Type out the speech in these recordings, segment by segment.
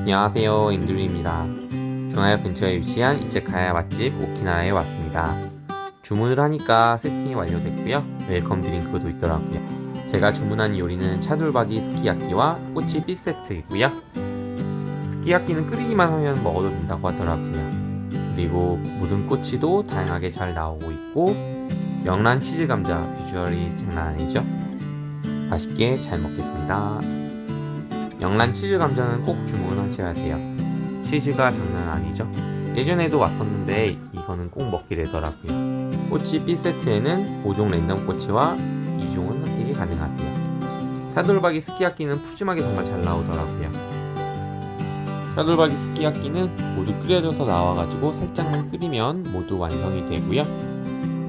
안녕하세요. 앵드류입니다. 중화역 근처에 위치한 이제카야 맛집 오키나라에 왔습니다. 주문을 하니까 세팅이 완료됐고요. 웰컴 드링크도 있더라고요. 제가 주문한 요리는 차돌박이 스키야끼와 꼬치 삐세트이고요. 스키야끼는 끓이기만 하면 먹어도 된다고 하더라고요. 그리고 모든 꼬치도 다양하게 잘 나오고 있고 명란 치즈 감자 비주얼이 장난 아니죠? 맛있게 잘 먹겠습니다 영란 치즈 감자는 꼭 주문하셔야 돼요. 치즈가 장난 아니죠? 예전에도 왔었는데 이거는 꼭 먹게 되더라고요. 꼬치 B 세트에는 5종 랜덤 꼬치와 2종은 선택이 가능하세요. 차돌박이 스키야끼는 푸짐하게 정말 잘 나오더라고요. 차돌박이 스키야끼는 모두 끓여져서 나와가지고 살짝만 끓이면 모두 완성이 되고요.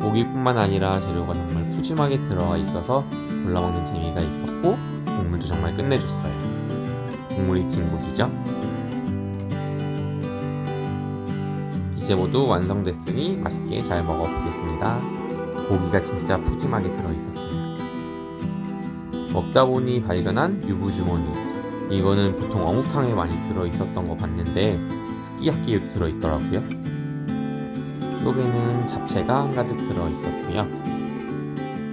고기뿐만 아니라 재료가 정말 푸짐하게 들어가 있어서 골라먹는 재미가 있었고 국물도 정말 끝내줬어요. 국물이 진국이죠. 이제 모두 완성됐으니 맛있게 잘 먹어보겠습니다. 고기가 진짜 푸짐하게 들어있었어요. 먹다 보니 발견한 유부주머니. 이거는 보통 어묵탕에 많이 들어있었던 거 봤는데 스키야끼에 들어있더라고요. 속에는 잡채가 한가득 들어있었고요.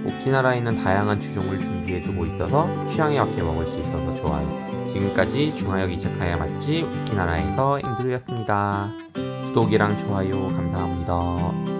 오키나라에는 다양한 주종을 준비해두고 있어서 취향에 맞게 먹을 수 있어서 좋아요. 지금까지 중화역 이자카야 맛집 오키나라에서 앵드루였습니다. 구독이랑 좋아요 감사합니다.